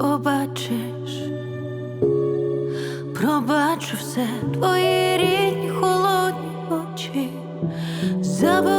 обачиш, пробачу все твої рідні холодні очі. Забав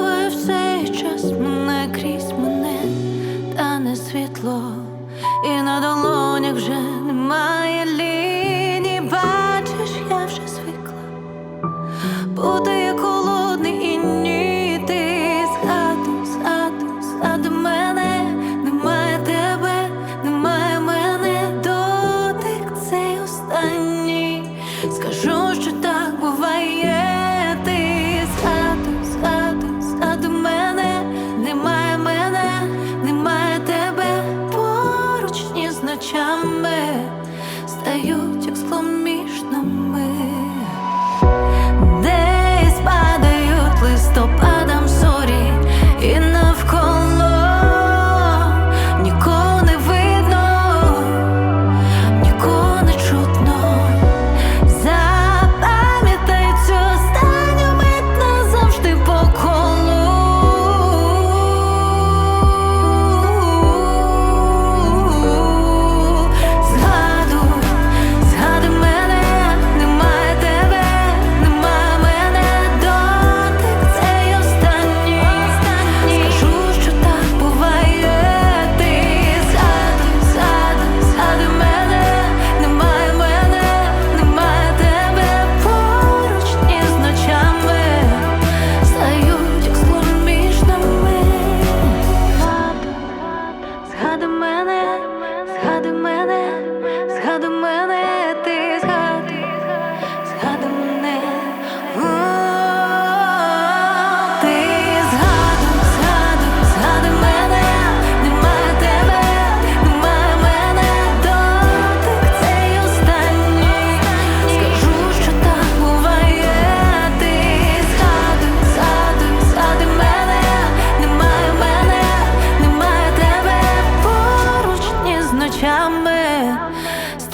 очами стають як склом.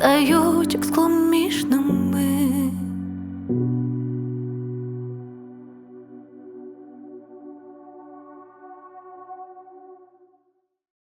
are you